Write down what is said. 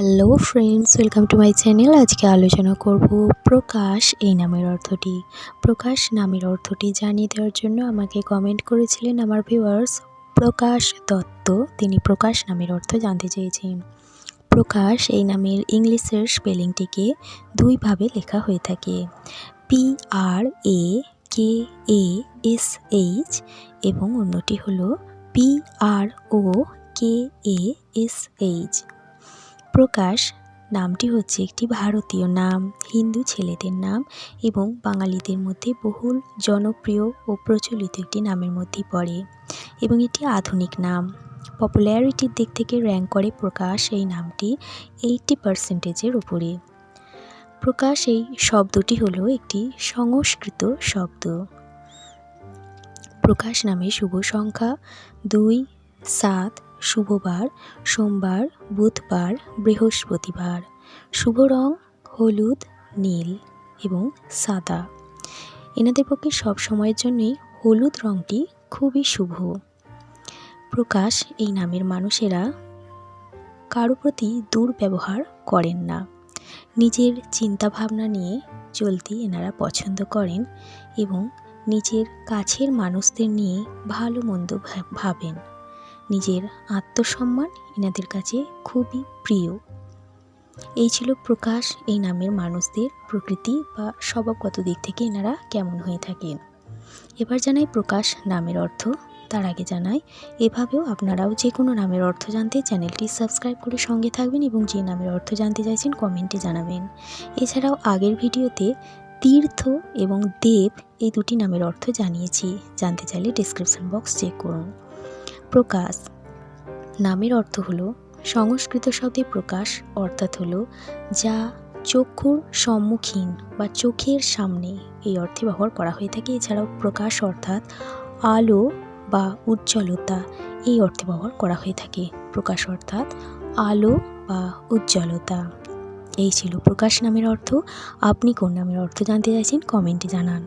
Hello friends welcome to my channel আজকে আলোচনা করব প্রকাশ এই নামের অর্থটি। প্রকাশ নামের অর্থটি জানিয়ে দেওয়ার জন্য আমাকে কমেন্ট করেছিলেন আমার ভিউয়ার্স প্রকাশ দত্ত। তিনি প্রকাশ নামের অর্থ জানতে চেয়েছেন। প্রকাশ এই নামের ইংলিশের স্পেলিংটিকে দুইভাবে লেখা হয়ে থাকে। P R A K A S H এবং অন্যটি হলো P R O K A S H Prakash, নামটি হচ্ছে একটি ভারতীয় নাম, হিন্দু ছেলেদের নাম এবং বাঙালিদের মধ্যে বহুল জনপ্রিয় ও প্রচলিত একটি নামের মধ্যে পড়ে এবং এটি আধুনিক নাম। পপুলারিটির দিক থেকে র্যাঙ্ক করে প্রকাশ এই নামটি এইটটি পার্সেন্টেজের উপরে। প্রকাশ এই শব্দটি হলো একটি সংস্কৃত শব্দ। প্রকাশ নামে শুভ সংখ্যা দুই, সাত শুভবার, সোমবার, বুধবার, বৃহস্পতিবার। শুভ রং হলুদ, নীল এবং সাদা। এনাদের পক্ষে সব সময়ের জন্যই হলুদ রঙটি খুবই শুভ। প্রকাশ, এই নামের মানুষেরা কারও প্রতি দুর্ব্যবহার করেন না। নিজের চিন্তাভাবনা নিয়ে চলতে এনারা পছন্দ করেন এবং নিজের কাছের মানুষদের নিয়ে ভালো মন্দ ভাবেন। নিজের আত্মসম্মান এনাদের কাছে খুবই প্রিয়। এই ছিল প্রকাশ এই নামের মানুষদের প্রকৃতি বা স্বভাবগত দিক থেকে এনারা কেমন হয়ে থাকেন। এবার জানাই প্রকাশ নামের অর্থ। তার আগে জানাই, এভাবেও আপনারাও যে কোনো নামের অর্থ জানতে চ্যানেলটি সাবস্ক্রাইব করে সঙ্গে থাকবেন এবং যে নামের অর্থ জানতে চাইছেন কমেন্টে জানাবেন। এছাড়াও আগের ভিডিওতে তীর্থ এবং দেব এই দুটি নামের অর্থ জানিয়েছি। জানতে চাইলে ডিসক্রিপশন বক্স চেক করুন। প্রকাশ। নামের অর্থ হলো, সংস্কৃত শব্দে প্রকাশ অর্থাৎ হলো, যা চক্ষুর সম্মুখীন বা চোখের সামনে, এই অর্থে ব্যবহার করা হয়ে থাকে। এছাড়াও প্রকাশ অর্থাৎ আলো বা উজ্জ্বলতা, এই অর্থে ব্যবহার করা হয়ে থাকে। প্রকাশ অর্থাৎ আলো বা উজ্জ্বলতা। এই ছিল প্রকাশ নামের অর্থ। আপনি কোন নামের অর্থ জানতে চাইছেন, কমেন্টে জানান।